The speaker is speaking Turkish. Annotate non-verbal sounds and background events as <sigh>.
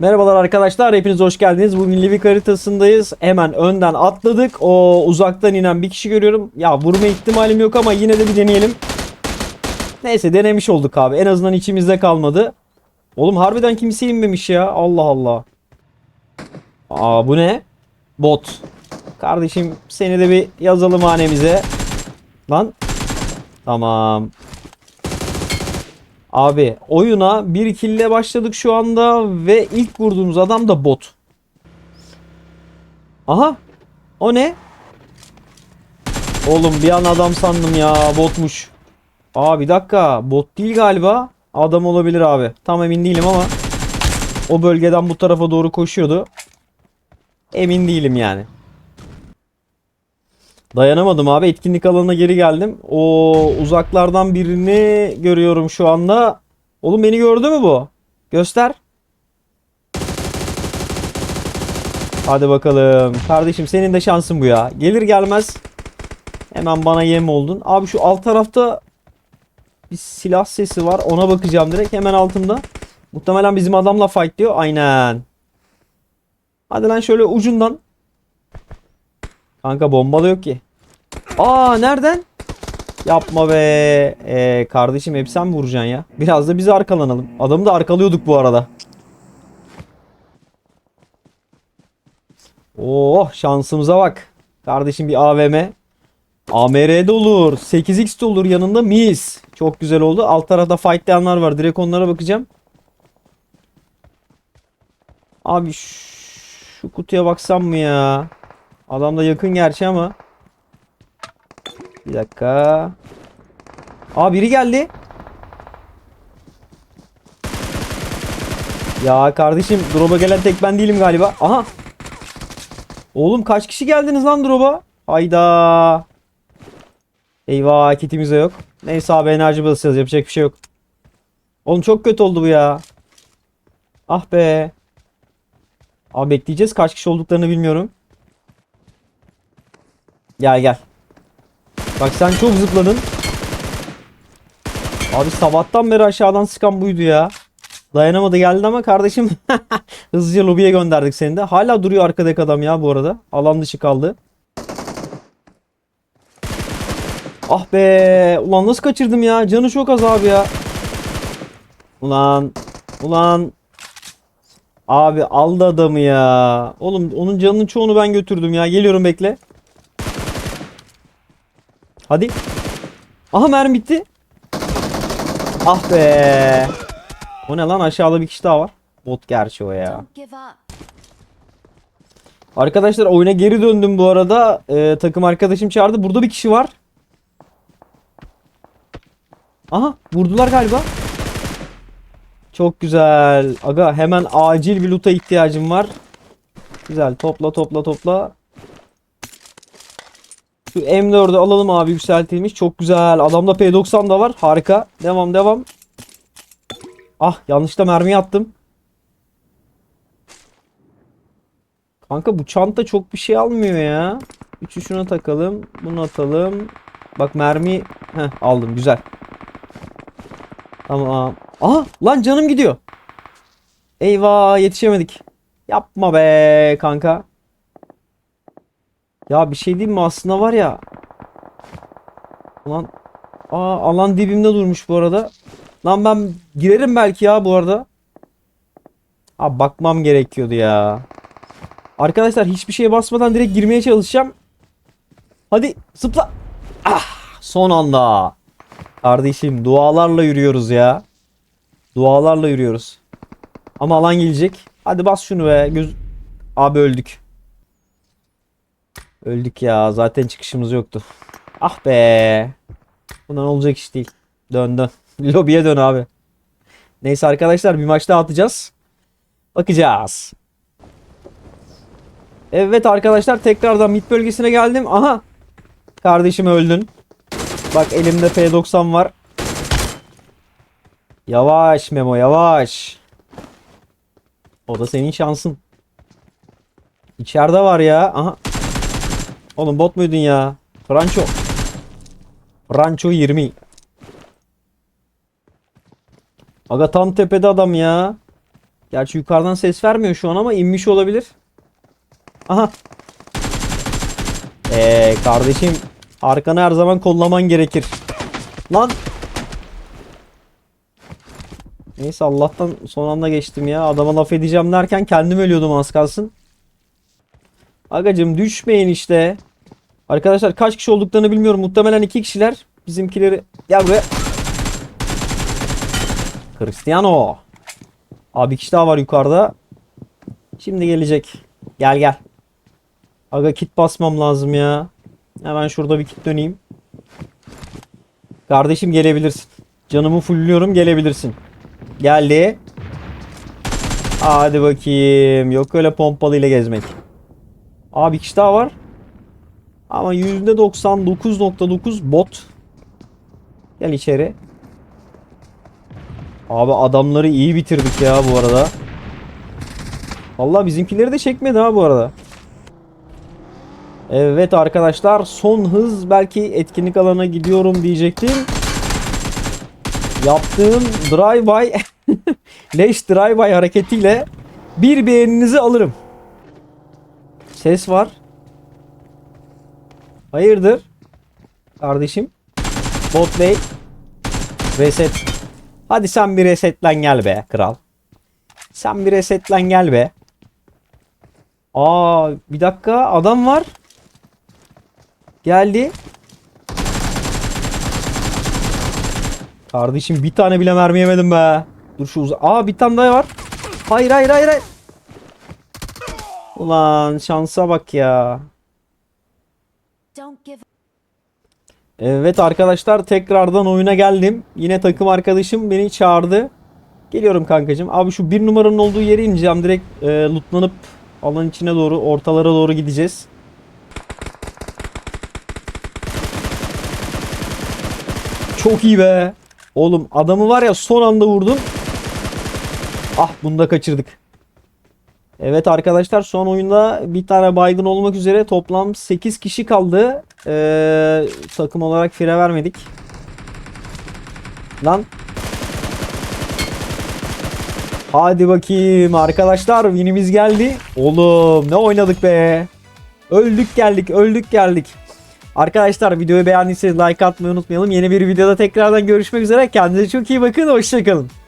Merhabalar arkadaşlar, hepiniz hoş geldiniz. Bugün Livik haritasındayız. Hemen önden atladık. O uzaktan inen bir kişi görüyorum. Ya vurma ihtimalim yok ama yine de bir deneyelim. Neyse denemiş olduk abi. En azından içimizde kalmadı. Oğlum harbiden kimse inmemiş ya. Allah Allah. Aa bu ne? Bot. Kardeşim seni de bir yazalım hanemize. Lan. Tamam. Abi oyuna bir kille başladık şu anda ve ilk vurduğumuz adam da bot. Aha. O ne? Oğlum bir an adam sandım ya botmuş. Aa bir dakika bot değil galiba. Adam olabilir abi. Tam emin değilim ama o bölgeden bu tarafa doğru koşuyordu. Emin değilim yani. Dayanamadım abi. Etkinlik alanına geri geldim. O uzaklardan birini görüyorum şu anda. Oğlum beni gördü mü bu? Göster. Hadi bakalım. Kardeşim senin de şansın bu ya. Gelir gelmez hemen bana yem oldun. Abi şu alt tarafta bir silah sesi var. Ona bakacağım direkt. Hemen altımda. Muhtemelen bizim adamla fight diyor. Aynen. Hadi lan şöyle ucundan. Kanka bomba da yok ki. Aa nereden? Yapma be. Ee, kardeşim hep sen vuracaksın ya? Biraz da biz arkalanalım. Adamı da arkalıyorduk bu arada. Oh şansımıza bak. Kardeşim bir AVM. AMR de olur. 8x de olur yanında mis. Çok güzel oldu. Alt tarafta fightlayanlar var. Direkt onlara bakacağım. Abi şu kutuya baksam mı ya? Adam da yakın gerçi ama. Bir dakika. Aa biri geldi. Ya kardeşim drop'a gelen tek ben değilim galiba. Aha. Oğlum kaç kişi geldiniz lan drop'a? Hayda. Eyvah kitimiz de yok. Neyse abi enerji basacağız yapacak bir şey yok. Oğlum çok kötü oldu bu ya. Ah be. Abi bekleyeceğiz. Kaç kişi olduklarını bilmiyorum. Gel gel. Bak sen çok zıpladın. Abi sabahtan beri aşağıdan sıkan buydu ya. Dayanamadı geldi ama kardeşim <laughs> hızlıca lobiye gönderdik seni de. Hala duruyor arkadaki adam ya bu arada. Alan dışı kaldı. Ah be. Ulan nasıl kaçırdım ya. Canı çok az abi ya. Ulan. Ulan. Abi aldı adamı ya. Oğlum onun canının çoğunu ben götürdüm ya. Geliyorum bekle. Hadi. Aha mermi bitti. Ah be. O ne lan aşağıda bir kişi daha var. Bot gerçi o ya. Arkadaşlar oyuna geri döndüm bu arada. Ee, takım arkadaşım çağırdı. Burada bir kişi var. Aha vurdular galiba. Çok güzel. Aga hemen acil bir loot'a ihtiyacım var. Güzel topla topla topla. Şu M4'ü alalım abi yükseltilmiş. Çok güzel. Adamda P90 da var. Harika. Devam devam. Ah yanlışta mermi attım. Kanka bu çanta çok bir şey almıyor ya. Üçü şuna takalım. Bunu atalım. Bak mermi Heh, aldım güzel. Tamam. Aha lan canım gidiyor. Eyvah yetişemedik. Yapma be kanka. Ya bir şey diyeyim mi aslında var ya. Ulan Aa alan dibimde durmuş bu arada. Lan ben girerim belki ya bu arada. Abi bakmam gerekiyordu ya. Arkadaşlar hiçbir şeye basmadan direkt girmeye çalışacağım. Hadi zıpla. Ah son anda. Kardeşim dualarla yürüyoruz ya. Dualarla yürüyoruz. Ama alan gelecek. Hadi bas şunu be. Göz... Abi öldük. Öldük ya. Zaten çıkışımız yoktu. Ah be. Bundan olacak iş değil. Dön dön. <laughs> Lobiye dön abi. Neyse arkadaşlar bir maç daha atacağız. Bakacağız. Evet arkadaşlar tekrardan mid bölgesine geldim. Aha. Kardeşim öldün. Bak elimde P90 var. Yavaş Memo yavaş. O da senin şansın. İçeride var ya. Aha. Oğlum bot muydun ya? Franco. Franco 20. Aga tam tepede adam ya. Gerçi yukarıdan ses vermiyor şu an ama inmiş olabilir. Aha. Eee kardeşim arkanı her zaman kollaman gerekir. Lan. Neyse Allah'tan son anda geçtim ya. Adama laf edeceğim derken kendim ölüyordum az kalsın. Agacım düşmeyin işte. Arkadaşlar kaç kişi olduklarını bilmiyorum. Muhtemelen iki kişiler. Bizimkileri... Gel buraya. Cristiano. Abi kişi daha var yukarıda. Şimdi gelecek. Gel gel. Aga kit basmam lazım ya. Hemen şurada bir kit döneyim. Kardeşim gelebilirsin. Canımı fullüyorum gelebilirsin. Geldi. Hadi bakayım. Yok öyle pompalıyla gezmek. Abi kişi daha var. Ama %99.9 bot. Gel içeri. Abi adamları iyi bitirdik ya bu arada. Vallahi bizimkileri de çekmedi ha bu arada. Evet arkadaşlar son hız belki etkinlik alanına gidiyorum diyecektim. Yaptığım drive-by <laughs> leş drive-by hareketiyle bir beğeninizi alırım. Ses var. Hayırdır? Kardeşim. Bot Bey. Reset. Hadi sen bir resetlen gel be kral. Sen bir resetlen gel be. Aa bir dakika adam var. Geldi. Kardeşim bir tane bile mermi yemedim be. Dur şu uza... Aa bir tane daha var. Hayır hayır hayır hayır. Ulan şansa bak ya. Evet arkadaşlar tekrardan oyuna geldim. Yine takım arkadaşım beni çağırdı. Geliyorum kankacığım. Abi şu bir numaranın olduğu yere ineceğim. Direkt e, lootlanıp alan içine doğru ortalara doğru gideceğiz. Çok iyi be. Oğlum adamı var ya son anda vurdum. Ah bunu da kaçırdık. Evet arkadaşlar son oyunda bir tane baygın olmak üzere toplam 8 kişi kaldı. Ee, takım olarak fire vermedik. Lan. Hadi bakayım arkadaşlar winimiz geldi. Oğlum ne oynadık be. Öldük geldik öldük geldik. Arkadaşlar videoyu beğendiyseniz like atmayı unutmayalım. Yeni bir videoda tekrardan görüşmek üzere. Kendinize çok iyi bakın. Hoşçakalın.